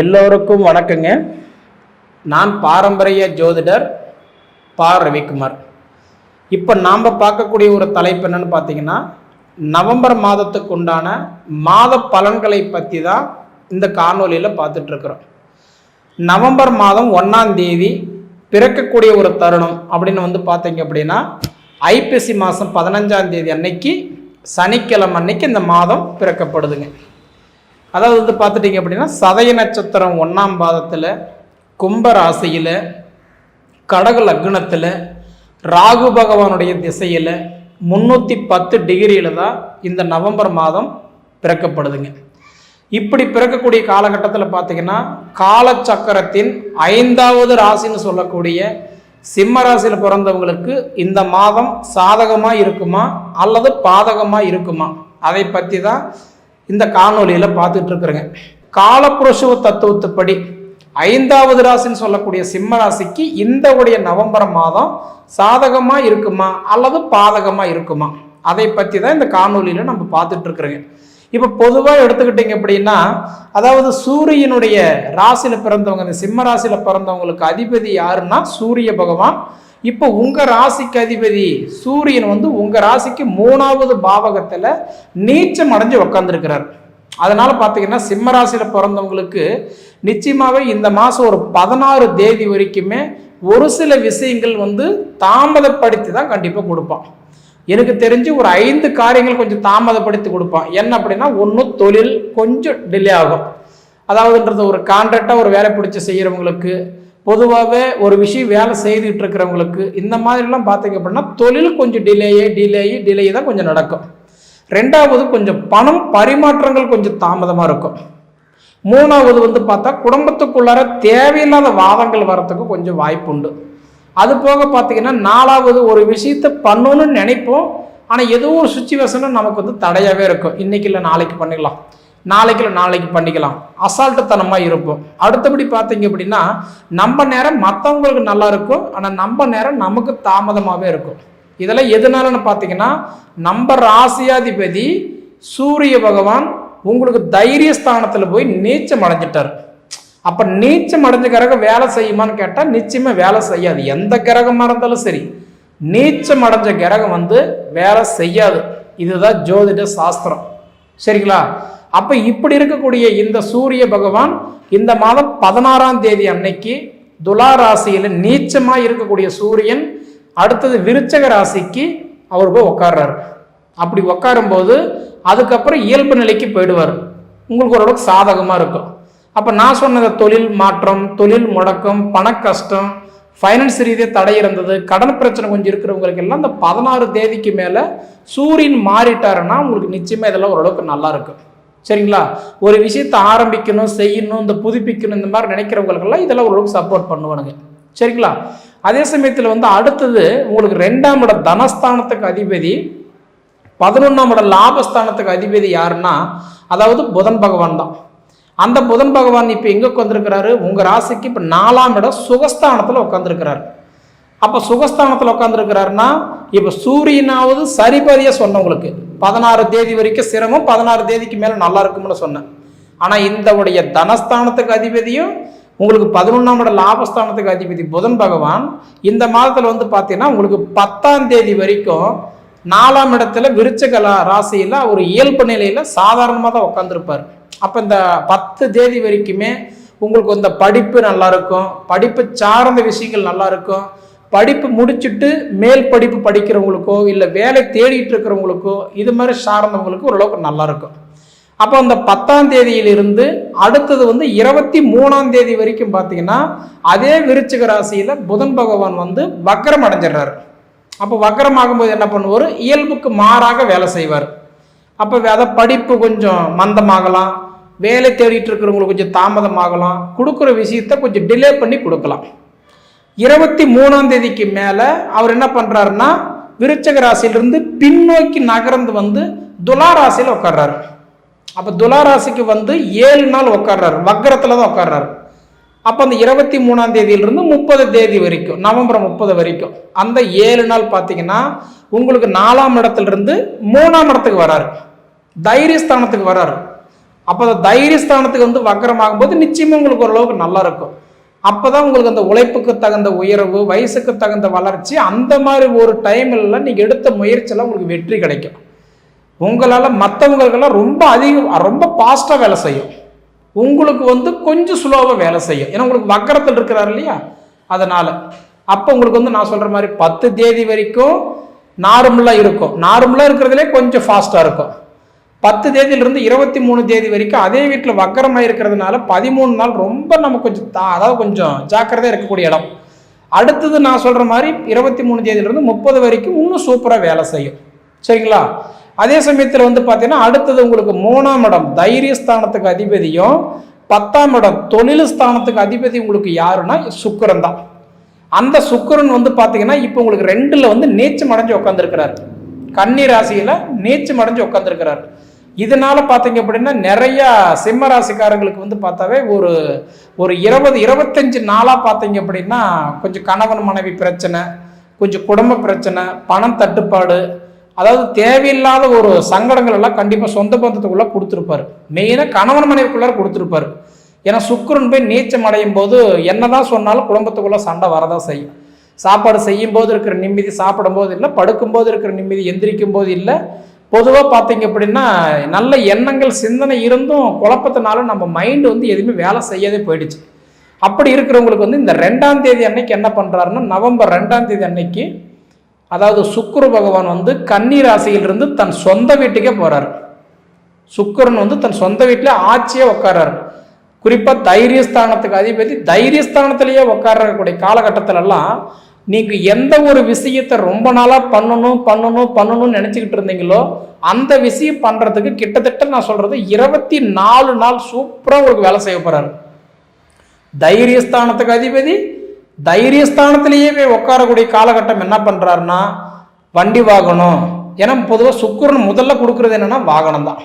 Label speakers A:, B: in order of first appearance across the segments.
A: எல்லோருக்கும் வணக்கங்க. நான் பாரம்பரிய ஜோதிடர் பா. ரவிக்குமார். இப்போ நாம் பார்க்கக்கூடிய ஒரு தலைப்பு என்னன்னு பார்த்தீங்கன்னா நவம்பர் மாதத்துக்கு உண்டான மாத பலன்களை பற்றி தான் இந்த காணொலியில் பார்த்துட்ருக்குறோம் நவம்பர் மாதம் ஒன்றாம் தேதி பிறக்கக்கூடிய ஒரு தருணம் அப்படின்னு வந்து பார்த்தீங்க அப்படின்னா ஐப்பசி மாதம் பதினஞ்சாம் தேதி அன்னைக்கு சனிக்கிழமை அன்னைக்கு இந்த மாதம் பிறக்கப்படுதுங்க. அதாவது வந்து பார்த்துட்டிங்க அப்படின்னா சதய நட்சத்திரம் ஒன்றாம் பாதத்தில் கும்ப ராசியில் கடக லக்னத்தில் ராகு பகவானுடைய திசையில் முந்நூற்றி பத்து டிகிரியில் தான் இந்த நவம்பர் மாதம் பிறக்கப்படுதுங்க. இப்படி பிறக்கக்கூடிய காலகட்டத்தில் பார்த்தீங்கன்னா காலச்சக்கரத்தின் ஐந்தாவது ராசின்னு சொல்லக்கூடிய சிம்ம ராசியில் பிறந்தவங்களுக்கு இந்த மாதம் சாதகமாக இருக்குமா அல்லது பாதகமாக இருக்குமா? அதை பற்றி தான் இந்த காணொலியில் பார்த்துட்டு இருக்கிறேங்க காலப்புருஷவ தத்துவத்துப்படி ஐந்தாவது ராசின்னு சொல்லக்கூடிய சிம்ம ராசிக்கு இந்த உடைய நவம்பர் மாதம் சாதகமாக இருக்குமா அல்லது பாதகமாக இருக்குமா? அதை பற்றி தான் இந்த காணொலியில் நம்ம பார்த்துட்டு இருக்கிறோங்க இப்போ பொதுவாக எடுத்துக்கிட்டிங்க அப்படின்னா அதாவது சூரியனுடைய ராசியில் பிறந்தவங்க இந்த சிம்ம ராசியில் பிறந்தவங்களுக்கு அதிபதி யாருன்னா சூரிய பகவான். இப்போ உங்கள் ராசிக்கு அதிபதி சூரியன் வந்து உங்கள் ராசிக்கு மூணாவது பாவகத்தில் நீச்சம் அடைஞ்சு உக்காந்துருக்கிறார். அதனால் பார்த்தீங்கன்னா சிம்ம ராசியில் பிறந்தவங்களுக்கு நிச்சயமாகவே இந்த மாதம் ஒரு பதினாறு தேதி வரைக்குமே ஒரு சில விஷயங்கள் வந்து தாமதப்படுத்தி தான் கண்டிப்பாக கொடுப்பான். எனக்கு தெரிஞ்சு ஒரு ஐந்து காரியங்கள் கொஞ்சம் தாமதப்படுத்தி கொடுப்பான். என்ன அப்படின்னா ஒன்று தொழில் கொஞ்சம் டிலே ஆகும். அதாவதுன்றது ஒரு கான்ட்ராக்டாக ஒரு வேலை பிடிச்சி செய்கிறவங்களுக்கு பொதுவாகவே ஒரு விஷயம் வேலை செய்துட்டு இருக்கிறவங்களுக்கு இந்த மாதிரிலாம் பார்த்தீங்க அப்படின்னா தொழில் கொஞ்சம் டிலேயே டிலேயி டிலே தான் கொஞ்சம் நடக்கும். ரெண்டாவது கொஞ்சம் பணம் பரிமாற்றங்கள் கொஞ்சம் தாமதமாக இருக்கும். மூணாவது வந்து பார்த்தா குடும்பத்துக்குள்ளார தேவையில்லாத வாதங்கள் வரத்துக்கு கொஞ்சம் வாய்ப்பு உண்டு அது போக பார்த்தீங்கன்னா நாலாவது ஒரு விஷயத்த பண்ணணும்னு நினைப்போம். ஆனால் ஏதோ ஒரு சுச்சுவேஷனும் நமக்கு வந்து தடையாகவே இருக்கும். இன்னைக்கு இல்லை நாளைக்கு பண்ணிடலாம். நாளைக்கு இல்லை நாளைக்கு பண்ணிக்கலாம். அசால்ட்டுத்தனமாக இருப்போம். அடுத்தபடி பார்த்தீங்க அப்படின்னா நம்ம நேரம் மற்றவங்களுக்கு நல்லா இருக்கும். ஆனால் நம்ம நேரம் நமக்கு தாமதமாகவே இருக்கும். இதெல்லாம் எதனாலன்னு பார்த்தீங்கன்னா நம்ம ராசியாதிபதி சூரிய பகவான் உங்களுக்கு தைரிய ஸ்தானத்தில் போய் நீச்சம் அடைஞ்சிட்டார். அப்போ நீச்சம் அடைஞ்ச கிரகம் வேலை செய்யுமான்னு கேட்டால் நிச்சயமாக வேலை செய்யாது. எந்த கிரகமாக இருந்தாலும் சரி. நீச்சம் அடைஞ்ச கிரகம் வந்து வேலை செய்யாது. இதுதான் ஜோதிட சாஸ்திரம். சரிங்களா? அப்போ இப்படி இருக்கக்கூடிய இந்த சூரிய பகவான் இந்த மாதம் பதினாறாம் தேதி அன்னைக்கு துலா ராசியில் நீச்சமாக இருக்கக்கூடிய சூரியன் அடுத்தது விருச்சக ராசிக்கு அவர் போய் உட்கார்றாரு அப்படி உட்காரும்போது அதுக்கப்புறம் இயல்பு நிலைக்கு போயிடுவார். உங்களுக்கு ஓரளவுக்கு சாதகமாக இருக்கும். அப்போ நான் சொன்னது தொழில் மாற்றம் தொழில் முடக்கம் பண கஷ்டம் ஃபைனான்ஸ் ரீதியாக தடை இருந்தது கடன் பிரச்சனை கொஞ்சம் இருக்கிறவங்களுக்கு எல்லாம் இந்த பதினாறு தேதிக்கு மேலே சூரியன் மாறிட்டாருன்னா உங்களுக்கு நிச்சயமாக இதெல்லாம் ஓரளவுக்கு நல்லா இருக்கும். சரிங்களா? ஒரு விஷயத்தை ஆரம்பிக்கணும் செய்யணும் இந்த புதுப்பிக்கணும் இந்த மாதிரி நினைக்கிறவங்களுக்கெல்லாம் இதெல்லாம் ஓரளவுக்கு சப்போர்ட் பண்ணுவானுங்க. சரிங்களா? அதே சமயத்தில் வந்து அடுத்தது உங்களுக்கு ரெண்டாம் இட தனஸ்தானத்துக்கு அதிபதி பதினொன்றாம் இட லாபஸ்தானத்துக்கு அதிபதி யாருன்னா அதாவது புதன் பகவான் தான். அந்த புதன் பகவான் இப்போ எங்கே உட்காந்துருக்கிறாரு உங்கள் ராசிக்கு இப்போ நாலாம் இடம் சுகஸ்தானத்தில் உட்காந்துருக்கிறாரு அப்போ சுகஸ்தானத்தில் உட்காந்துருக்கிறாருன்னா இப்போ சூரியனாவது சரிபதியாக சொன்னவங்களுக்கு பதினாறு தேதி வரைக்கும் சிரமம் பதினாறு தேதிக்கு மேலே நல்லா இருக்கும்னு சொன்னேன். ஆனால் இந்த உடைய தனஸ்தானத்துக்கு அதிபதியும் உங்களுக்கு பதினொன்றாம் இட லாபஸ்தானத்துக்கு அதிபதி புதன் பகவான் இந்த மாதத்தில் வந்து பார்த்தீங்கன்னா உங்களுக்கு பத்தாம் தேதி வரைக்கும் நாலாம் இடத்துல விருச்சக ராசியில் ஒரு இயல்பு நிலையில் சாதாரணமாக தான் உட்காந்துருப்பார் அப்போ இந்த பத்து தேதி வரைக்குமே உங்களுக்கு இந்த படிப்பு நல்லா இருக்கும் படிப்பு சார்ந்த விஷயங்கள் நல்லா இருக்கும் படிப்பு முடிச்சுட்டு மேல் படிப்பு படிக்கிறவங்களுக்கோ இல்லை வேலை தேடிட்டு இருக்கிறவங்களுக்கோ இது மாதிரி சார்ந்தவங்களுக்கு ஓரளவுக்கு நல்லா இருக்கும். அப்போ அந்த பத்தாம் தேதியிலிருந்து அடுத்தது வந்து இருபத்தி மூணாம் தேதி வரைக்கும் பார்த்தீங்கன்னா அதே விருச்சிக ராசியில் புதன் பகவான் வந்து வக்கரம் அடைஞ்சிடுறாரு. அப்போ வக்கரம் ஆகும்போது என்ன பண்ணுவார்? இயல்புக்கு மாறாக வேலை செய்வார். அப்போ அதை படிப்பு கொஞ்சம் மந்தமாகலாம். வேலை தேடிட்டு இருக்கிறவங்களுக்கு கொஞ்சம் தாமதமாகலாம். கொடுக்குற விஷயத்த கொஞ்சம் டிலே பண்ணி கொடுக்கலாம். இருபத்தி மூணாம் தேதிக்கு மேலே அவர் என்ன பண்ணுறாருன்னா விருச்சக ராசியிலிருந்து பின்னோக்கி நகர்ந்து வந்து துலா ராசியில் உட்கார்றாரு. அப்போ துலா ராசிக்கு வந்து ஏழு நாள் உட்கார்றாரு. வக்கரத்தில் தான் உட்கார்றாரு. அப்போ அந்த இருபத்தி மூணாம் தேதியிலிருந்து முப்பது தேதி வரைக்கும் நவம்பர் முப்பது வரைக்கும் அந்த ஏழு நாள் பார்த்தீங்கன்னா உங்களுக்கு நாலாம் இடத்துலேருந்து மூணாம் இடத்துக்கு வராரு. தைரியஸ்தானத்துக்கு வராரு. அப்போ அந்த தைரியஸ்தானத்துக்கு வந்து வக்கரமாகும்போது நிச்சயமாக உங்களுக்கு ஓரளவுக்கு நல்லா இருக்கும். அப்போ தான் உங்களுக்கு அந்த உழைப்புக்கு தகுந்த உயர்வு வயசுக்கு தகுந்த வளர்ச்சி அந்த மாதிரி ஒரு டைம்ல நீங்கள் எடுத்த முயற்சியெல்லாம் உங்களுக்கு வெற்றி கிடைக்கும். உங்களால் மற்றவங்களுக்கெல்லாம் ரொம்ப அதிகம் ரொம்ப ஃபாஸ்ட்டாக வேலை செய்யும். உங்களுக்கு வந்து கொஞ்சம் ஸ்லோவாக வேலை செய்யும். ஏன்னா உங்களுக்கு வக்கரத்தில் இருக்கிறார் இல்லையா? அதனால். அப்போ உங்களுக்கு வந்து நான் சொல்கிற மாதிரி பத்து தேதி வரைக்கும் நார்மலாக இருக்கும். நார்மலாக இருக்கிறதுலே கொஞ்சம் ஃபாஸ்ட்டாக இருக்கும். பத்து தேதியிலிருந்து இருபத்தி மூணு தேதி வரைக்கும் அதே வீட்டில் வக்கரமாக இருக்கிறதுனால பதிமூணு நாள் ரொம்ப நம்ம கொஞ்சம் தா அதாவது கொஞ்சம் ஜாக்கிரதையாக இருக்கக்கூடிய இடம். அடுத்தது நான் சொல்கிற மாதிரி இருபத்தி மூணு தேதியிலிருந்து முப்பது வரைக்கும் இன்னும் சூப்பராக வேலை செய்யும். சரிங்களா? அதே சமயத்தில் வந்து பார்த்தீங்கன்னா அடுத்தது உங்களுக்கு மூணாம் இடம் தைரியஸ்தானத்துக்கு அதிபதியும் பத்தாம் இடம் தொழில் ஸ்தானத்துக்கு அதிபதி உங்களுக்கு யாருன்னா சுக்கிரன் தான். அந்த சுக்கிரன் வந்து பார்த்தீங்கன்னா இப்போ உங்களுக்கு ரெண்டில் வந்து நீச்சம் அடைஞ்சு உட்காந்துருக்கிறார் கன்னி ராசியில் நீச்சம் அடைஞ்சு உட்காந்துருக்கிறார் இதனால் பார்த்தீங்க அப்படின்னா நிறையா சிம்ம ராசிக்காரங்களுக்கு வந்து பார்த்தாவே ஒரு ஒரு இருபது இருபத்தஞ்சு நாளாக பார்த்தீங்க அப்படின்னா கொஞ்சம் கணவன் மனைவி பிரச்சனை கொஞ்சம் குடும்ப பிரச்சனை பணம் தட்டுப்பாடு அதாவது தேவையில்லாத ஒரு சங்கடங்கள் எல்லாம் கண்டிப்பாக சொந்த பந்தத்துக்குள்ளே கொடுத்துருப்பாரு. மெயினாக கணவன் மனைவிக்குள்ளார கொடுத்துருப்பாரு. ஏன்னா சுக்கிரன் போய் நீச்சம் அடையும் போது என்னதான் சொன்னாலும் குடும்பத்துக்குள்ளே சண்டை வரதான் செய்யும். சாப்பாடு செய்யும் போது இருக்கிற நிம்மதி சாப்பிடும் போது இல்லை படுக்கும்போது இருக்கிற நிம்மதி எந்திரிக்கும் போது இல்லை பொதுவாக பார்த்தீங்க அப்படின்னா நல்ல எண்ணங்கள் சிந்தனை இருந்தும் குழப்பத்தினால நம்ம மைண்டு வந்து எதுவுமே வேலை செய்யாதே போயிடுச்சு. அப்படி இருக்கிறவங்களுக்கு வந்து இந்த ரெண்டாம் தேதி அன்னைக்கு என்ன பண்ணுறாருன்னா நவம்பர் ரெண்டாம் தேதி அன்னைக்கு அதாவது சுக்குரு பகவான் வந்து கன்னி ராசியிலிருந்து தன் சொந்த வீட்டுக்கே போகிறார் சுக்கரன் வந்து தன் சொந்த வீட்டில் ஆட்சியே உட்காராரு குறிப்பாக தைரியஸ்தானத்துக்கு அதிபதி தைரியஸ்தானத்திலேயே உட்காரக்கூடிய காலகட்டத்திலெல்லாம் நீங்கள் எந்த ஒரு விஷயத்தை ரொம்ப நாளாக பண்ணணும் பண்ணணும் பண்ணணும்னு நினச்சிக்கிட்டு இருந்தீங்களோ அந்த விஷயம் பண்ணுறதுக்கு கிட்டத்தட்ட நான் சொல்கிறது இருபத்தி நாலு நாள் சூப்பராக உங்களுக்கு வேலை செய்ய போகிறாரு தைரியஸ்தானத்துக்கு அதிபதி தைரியஸ்தானத்திலேயே போய் உட்காரக்கூடிய காலகட்டம் என்ன பண்ணுறாருன்னா வண்டி வாகனம். ஏன்னா பொதுவாக சுக்குரன் முதல்ல கொடுக்குறது என்னென்னா வாகனம் தான்.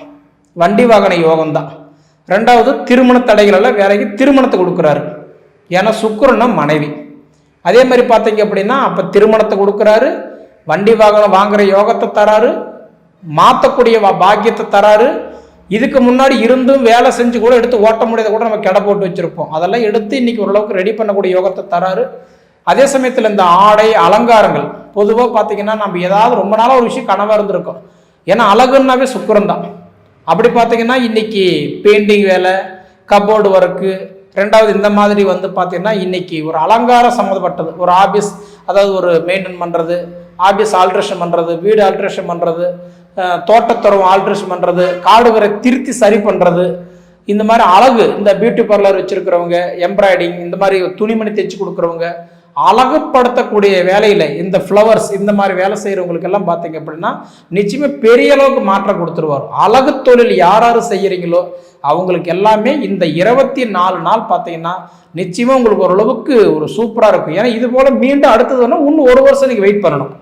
A: வண்டி வாகன யோகம் தான். ரெண்டாவது திருமண தடைகளெல்லாம் வேலைக்கு திருமணத்தை கொடுக்குறாரு. ஏன்னா சுக்குரன்னா மனைவி. அதே மாதிரி பார்த்தீங்க அப்படின்னா அப்போ திருமணத்தை கொடுக்குறாரு வண்டி வாகனம் வாங்குகிற யோகத்தை தராரு மாற்றக்கூடிய பாக்கியத்தை தராரு இதுக்கு முன்னாடி இருந்தும் வேலை செஞ்சு கூட எடுத்து ஓட்ட முடியாத கூட நம்ம கெடை போட்டு வச்சுருப்போம். அதெல்லாம் எடுத்து இன்றைக்கி ஓரளவுக்கு ரெடி பண்ணக்கூடிய யோகத்தை தராரு. அதே சமயத்தில் இந்த ஆடை அலங்காரங்கள் பொதுவாக பார்த்தீங்கன்னா நம்ம ஏதாவது ரொம்ப நாளாக ஒரு விஷயம் கனவாக இருந்திருக்கோம். ஏன்னா அழகுன்னாவே சுக்கரம் தான் அப்படி பார்த்தீங்கன்னா இன்றைக்கி பெயிண்டிங் வேலை கபோர்டு ஒர்க்கு ரெண்டாவது இந்த மாதிரி வந்து பார்த்தீங்கன்னா இன்றைக்கி ஒரு அலங்காரம் சம்மந்தப்பட்டது. ஒரு ஆஃபீஸ் அதாவது ஒரு மெயின்டைன் பண்ணுறது ஆஃபீஸ் ஆல்ட்ரேஷன் பண்ணுறது வீடு ஆல்ட்ரேஷன் பண்ணுறது தோட்டத்துறவு ஆல்ட்ரேஷன் பண்ணுறது காடுகளை திருத்தி சரி பண்ணுறது இந்த மாதிரி அழகு இந்த பியூட்டி பார்லர் வச்சுருக்கிறவங்க எம்ப்ராய்டிங் இந்த மாதிரி துணிமணி தைச்சு கொடுக்குறவங்க அழகுப்படுத்தக்கூடிய வேலையில் இந்த ஃப்ளவர்ஸ் இந்த மாதிரி வேலை செய்கிறவங்களுக்கு எல்லாம் பார்த்தீங்க அப்படின்னா நிச்சயமாக பெரிய அளவுக்கு மாற்றம் கொடுத்துருவார். அழகு தொழில் யார் யார் செய்கிறீங்களோ அவங்களுக்கு எல்லாமே இந்த இருபத்தி நாலு நாள் பார்த்தீங்கன்னா நிச்சயமாக உங்களுக்கு ஓரளவுக்கு ஒரு சூப்பராக இருக்கும். ஏன்னா இது போல் மீண்டும் அடுத்ததுன்னா இன்னும் ஒரு வருஷம் நீங்கள் வெயிட் பண்ணணும்.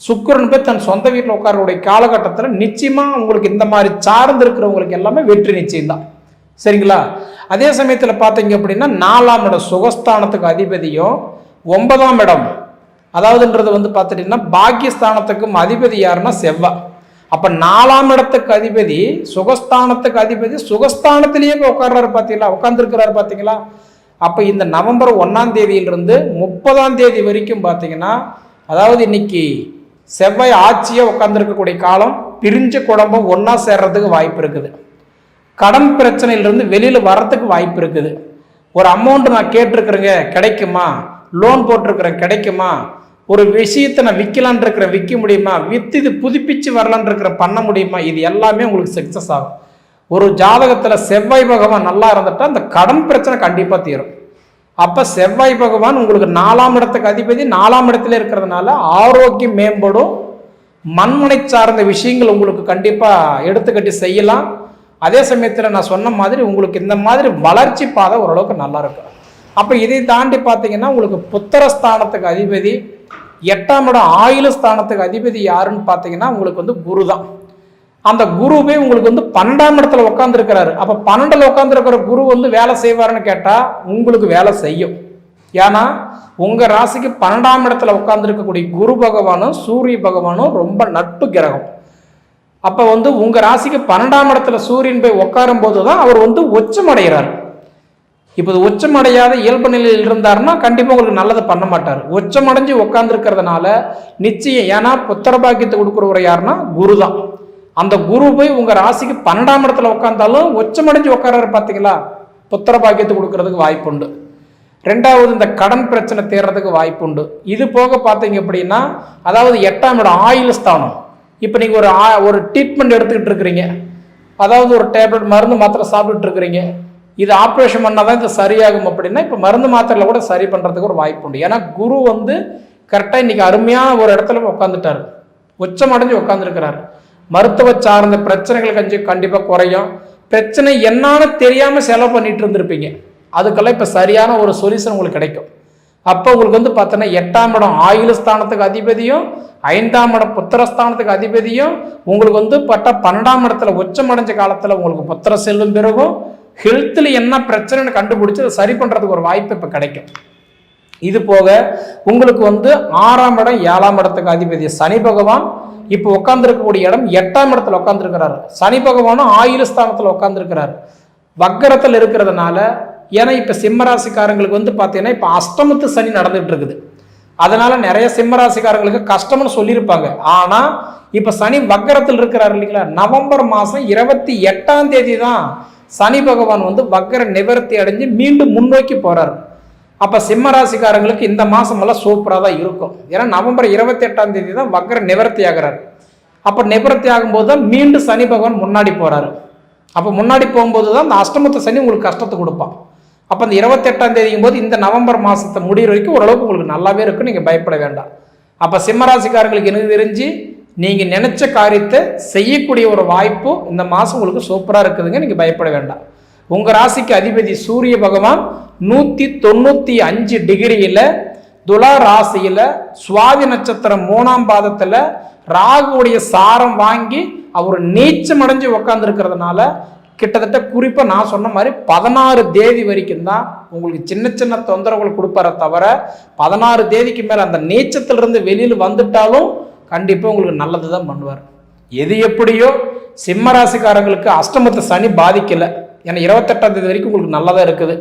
A: சுக்கரன் போய் தன் சொந்த வீட்டில் உட்காரக்கூடிய காலகட்டத்தில் நிச்சயமாக உங்களுக்கு இந்த மாதிரி சார்ந்து இருக்கிறவங்களுக்கு எல்லாமே வெற்றி நிச்சயம்தான் சரிங்களா? அதே சமயத்தில் பார்த்தீங்க அப்படின்னா நாலாம் இடம் சுகஸ்தானத்துக்கு அதிபதியும் ஒன்பதாம் இடம். அதாவதுன்றது வந்து பார்த்துட்டிங்கன்னா பாக்கியஸ்தானத்துக்கும் அதிபதி யாருன்னா செவ்வா. அப்போ நாலாம் இடத்துக்கு அதிபதி சுகஸ்தானத்துக்கு அதிபதி சுகஸ்தானத்திலேயே உட்கார்றாரு பார்த்தீங்களா? உட்காந்துருக்கிறாரு பார்த்தீங்களா? அப்போ இந்த நவம்பர் ஒன்றாம் தேதியிலிருந்து முப்பதாம் தேதி வரைக்கும் பார்த்தீங்கன்னா அதாவது இன்னைக்கு செவ்வாய் ஆட்சியாக உட்காந்துருக்கக்கூடிய காலம் பிரிஞ்ச குடும்பம் ஒன்றா சேர்றதுக்கு வாய்ப்பு இருக்குது. கடன் பிரச்சனையிலிருந்து வெளியில் வர்றதுக்கு வாய்ப்பு இருக்குது. ஒரு அமௌண்ட் நான் கேட்டிருக்கிறேங்க கிடைக்குமா? லோன் போட்டிருக்கிறேன் கிடைக்குமா? ஒரு விஷயத்தை நான் விற்கலான் இருக்கிறேன் விற்க முடியுமா? விற்று இது புதுப்பிச்சு வரலான் இருக்கிறேன் பண்ண முடியுமா? இது எல்லாமே உங்களுக்கு சக்ஸஸ் ஆகும். ஒரு ஜாதகத்தில் செவ்வாய் பகவான் நல்லா இருந்துட்டால் அந்த கடன் பிரச்சனை கண்டிப்பாக தீரும். அப்போ செவ்வாய் பகவான் உங்களுக்கு நாலாம் இடத்துக்கு அதிபதி நாலாம் இடத்துல இருக்கிறதுனால ஆரோக்கியம் மேம்படும். மண்முனை சார்ந்த விஷயங்கள் உங்களுக்கு கண்டிப்பாக எடுத்துக்கட்டி செய்யலாம். அதே சமயத்தில் நான் சொன்ன மாதிரி உங்களுக்கு இந்த மாதிரி வளர்ச்சி பாதை ஓரளவுக்கு நல்லா இருக்கும். அப்போ இதை தாண்டி பார்த்தீங்கன்னா உங்களுக்கு புத்திரஸ்தானத்துக்கு அதிபதி எட்டாம் இடம் ஆயுள ஸ்தானத்துக்கு அதிபதி யாருன்னு பார்த்தீங்கன்னா உங்களுக்கு வந்து குரு தான். அந்த குருவே உங்களுக்கு வந்து பன்னெண்டாம் இடத்துல உட்காந்துருக்கிறாரு அப்போ பன்னெண்டில் உட்காந்துருக்கிற குரு வந்து வேலை செய்வாருன்னு கேட்டால் உங்களுக்கு வேலை செய்யும். ஏன்னா உங்கள் ராசிக்கு பன்னெண்டாம் இடத்துல உட்காந்துருக்கக்கூடிய குரு பகவானும் சூரிய பகவானும் ரொம்ப நட்பு கிரகம். அப்போ வந்து உங்கள் ராசிக்கு பன்னெண்டாம் இடத்துல சூரியன் போய் உட்காரும் போது தான் அவர் வந்து ஒச்சமடைகிறார். இப்போ இது உச்சமடையாத இயல்பு நிலையில் இருந்தாருன்னா கண்டிப்பாக உங்களுக்கு நல்லதை பண்ண மாட்டார். உச்சமடைஞ்சு உட்காந்துருக்கிறதுனால நிச்சயம் ஏன்னா புத்திர பாக்கியத்தை கொடுக்குறவர் யாருன்னா குரு தான் அந்த குரு போய் உங்கள் ராசிக்கு பன்னெண்டாம் இடத்துல உட்காந்தாலும் உச்சமடைஞ்சு உட்காராரு பார்த்தீங்களா புத்திர பாக்கியத்தை கொடுக்கறதுக்கு வாய்ப்புண்டு. ரெண்டாவது இந்த கடன் பிரச்சனை தேர்றதுக்கு வாய்ப்புண்டு. இது போக பார்த்தீங்க அப்படின்னா அதாவது எட்டாம் இடம் ஆயுள் ஸ்தானம். இப்போ நீங்கள் ஒரு ஆ- ஒரு ட்ரீட்மெண்ட் எடுத்துக்கிட்டு இருக்கிறீங்க. அதாவது ஒரு டேப்லெட் மருந்து மாத்திரை சாப்பிட்டுட்டு இருக்கிறீங்க. இது ஆப்ரேஷன் பண்ணால் தான் இது சரியாகும் அப்படின்னா இப்போ மருந்து மாத்திரையில் கூட சரி பண்ணுறதுக்கு ஒரு வாய்ப்பு உண்டு. ஏன்னா குரு வந்து கரெக்டாக இன்றைக்கி அருமையான ஒரு இடத்துல உட்காந்துட்டார் உட்காந்துட்டாரு உச்சம் அடைஞ்சு உட்காந்துருக்கிறார் மருத்துவ சார்ந்த பிரச்சனைகள் கொஞ்சம் கண்டிப்பாக குறையும். பிரச்சனை என்னான்னு தெரியாமல் செலவு பண்ணிட்டு இருந்திருப்பீங்க. அதுக்கெல்லாம் இப்போ சரியான ஒரு சொல்யூஷன் உங்களுக்கு கிடைக்கும். அப்போ உங்களுக்கு வந்து பார்த்தோன்னா எட்டாம் இடம் ஆயுள் ஸ்தானத்துக்கு அதிபதியும் ஐந்தாம் இடம் புத்திரஸ்தானத்துக்கு அதிபதியும் உங்களுக்கு வந்து பட்ட பன்னெண்டாம் இடத்துல உச்சமடைஞ்ச காலத்தில் உங்களுக்கு புத்திர செல்லும் பிறகும் ஹெல்த்தில் என்ன பிரச்சனைன்னு கண்டுபிடிச்சி அதை சரி பண்ணுறதுக்கு ஒரு வாய்ப்பு இப்போ கிடைக்கும். இது போக உங்களுக்கு வந்து ஆறாம் இடம் ஏழாம் இடத்துக்கு அதிபதி சனி பகவான். இப்போ உட்காந்துருக்கக்கூடிய இடம் எட்டாம் இடத்துல உட்காந்துருக்கிறாரு சனி பகவானும் ஆயுள் ஸ்தானத்தில் உட்காந்துருக்கிறாரு வக்கரத்தில் இருக்கிறதுனால ஏன்னா இப்போ சிம்மராசிக்காரங்களுக்கு வந்து பார்த்தீங்கன்னா இப்போ அஷ்டமத்து சனி நடந்துட்டு இருக்குது. அதனால நிறைய சிம்மராசிக்காரங்களுக்கு கஷ்டம்னு சொல்லியிருப்பாங்க. ஆனால் இப்போ சனி வக்கரத்தில் இருக்கிறார் இல்லைங்களா? நவம்பர் மாதம் இருபத்தி எட்டாம் தேதி தான் சனி பகவான் வந்து வக்கர நிவர்த்தி அடைஞ்சு மீண்டும் முன்னோக்கி போகிறார் அப்போ சிம்மராசிக்காரங்களுக்கு இந்த மாதமெல்லாம் சூப்பராக தான் இருக்கும். ஏன்னா நவம்பர் இருபத்தி எட்டாம் தேதி தான் வக்கர நிவர்த்தி ஆகிறார். அப்போ நிவர்த்தி ஆகும்போது தான் மீண்டும் சனி பகவான் முன்னாடி போகிறாரு அப்போ முன்னாடி போகும்போது தான் அந்த அஷ்டமத்து சனி உங்களுக்கு கஷ்டத்தை கொடுப்பான். அப்போ அந்த இருபத்தெட்டாம் தேதிக்கும் போது இந்த நவம்பர் மாதத்தை முடிகிற வரைக்கும் ஓரளவுக்கு உங்களுக்கு நல்லாவே இருக்கும் நீங்கள் பயப்பட வேண்டாம். அப்போ சிம்மராசிக்காரங்களுக்கு எனக்கு தெரிஞ்சு நீங்கள் நினச்ச காரியத்தை செய்யக்கூடிய ஒரு வாய்ப்பு இந்த மாதம் உங்களுக்கு சூப்பராக இருக்குதுங்க. நீங்கள் பயப்பட வேண்டாம். உங்கள் ராசிக்கு அதிபதி சூரிய பகவான் நூற்றி தொண்ணூற்றி அஞ்சு டிகிரியில் துலா ராசியில் சுவாதி நட்சத்திரம் மூணாம் பாதத்தில் ராகுவுடைய சாரம் வாங்கி அவர் நீச்சம் அடைஞ்சு உக்காந்துருக்கிறதுனால கிட்டத்தட்ட குறிப்பாக நான் சொன்ன மாதிரி பதினாறு தேதி வரைக்கும் தான் உங்களுக்கு சின்ன சின்ன தொந்தரவுகள் கொடுப்பார தவிர பதினாறு தேதிக்கு மேலே அந்த நீச்சத்திலிருந்து வெளியில் வந்துட்டாலும் கண்டிப்பாக உங்களுக்கு நல்லது தான் பண்ணுவார். எது எப்படியோ சிம்ம ராசிக்காரங்களுக்கு அஷ்டமத்து சனி பாதிக்கலை. ஏன்னா இருபத்தெட்டாம் தேதி வரைக்கும் உங்களுக்கு நல்லதாக இருக்குது.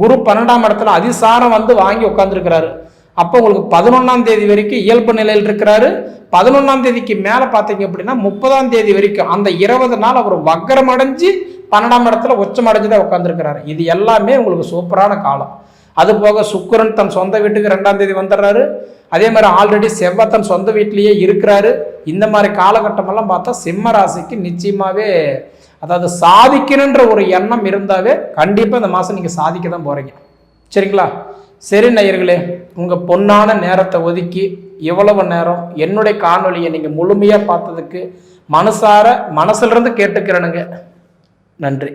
A: குரு பன்னெண்டாம் இடத்துல அதிசாரம் வந்து வாங்கி உட்காந்துருக்கிறாரு அப்போ உங்களுக்கு பதினொன்றாம் தேதி வரைக்கும் இயல்பு நிலையில் இருக்கிறாரு. பதினொன்றாம் தேதிக்கு மேலே பார்த்தீங்க அப்படின்னா முப்பதாம் தேதி வரைக்கும் அந்த இருபது நாள் அவர் வக்கரம் அடைஞ்சு பன்னெண்டாம் இடத்துல உச்சம் அடைஞ்சு தான் உட்காந்துருக்கிறாரு இது எல்லாமே உங்களுக்கு சூப்பரான காலம். அது போக சுக்கரன் தன் சொந்த வீட்டுக்கு ரெண்டாம் தேதி வந்துடுறாரு. அதே மாதிரி ஆல்ரெடி செவ்வாய் தன் சொந்த வீட்டிலேயே இருக்கிறாரு. இந்த மாதிரி காலகட்டமெல்லாம் பார்த்தா சிம்ம ராசிக்கு நிச்சயமாகவே அதாவது சாதிக்கணுன்ற ஒரு எண்ணம் இருந்தாவே கண்டிப்பாக இந்த மாதம் நீங்கள் சாதிக்க தான் போகிறீங்க சரிங்களா? சரி நேயர்களே உங்கள் பொன்னான நேரத்தை ஒதுக்கி இவ்வளவு நேரம் என்னுடைய காணொலியை நீங்கள் முழுமையாக பார்த்ததுக்கு மனசார மனசுலேருந்து கேட்டுக்கிறேனுங்க. நன்றி.